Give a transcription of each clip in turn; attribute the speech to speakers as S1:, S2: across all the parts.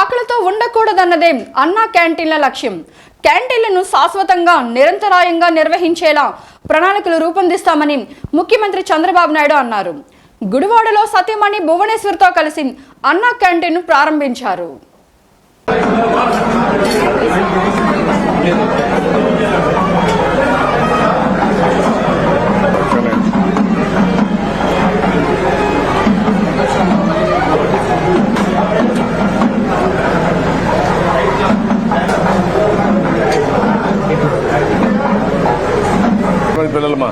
S1: ఆకలితో ఉండకూడదన్నదే అన్నా క్యాంటీన్ల లక్ష్యం. క్యాంటీన్లను శాశ్వతంగా నిరంతరాయంగా నిర్వహించేలా ప్రణాళికలు రూపొందిస్తామని ముఖ్యమంత్రి చంద్రబాబు నాయుడు అన్నారు. గుడివాడలో సత్యమణి భువనేశ్వర్తో కలిసి అన్నా క్యాంటీన్ను ప్రారంభించారు.
S2: ఎంతమంది పిల్లలమ్మా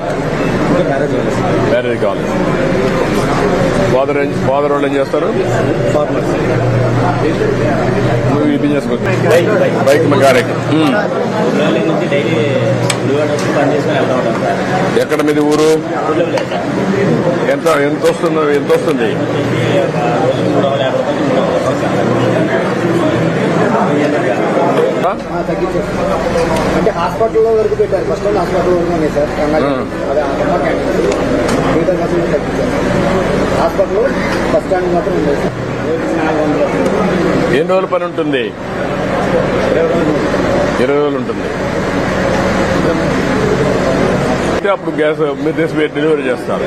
S2: మ్యారేజ్ కావాలి ఫాదర్ ఫాదర్ వాళ్ళు ఏం చేస్తారు? నువ్వు ఇది చేసుకోవచ్చు బైక్ మెకానిక్ ఎక్కడ మీది ఊరు? ఎంత ఎంత వస్తుంది? ఎంత వస్తుంది?
S3: అంటే హాస్పిటల్లో వరకు పెట్టారు. ఫస్ట్ హాస్పిటల్ వరకు సార్. అదే అమ్మ క్యాంటీన్. మిగతా తగ్గించారు హాస్పిటల్ బస్ స్టాండ్ మాత్రం ఉంది సార్.
S2: ఎన్ని రోజుల పని ఉంటుంది?
S3: ఇరవై రోజులు
S2: ఉంటుంది. అప్పుడు గ్యాస్ మీరు తీసి డెలివరీ చేస్తారు.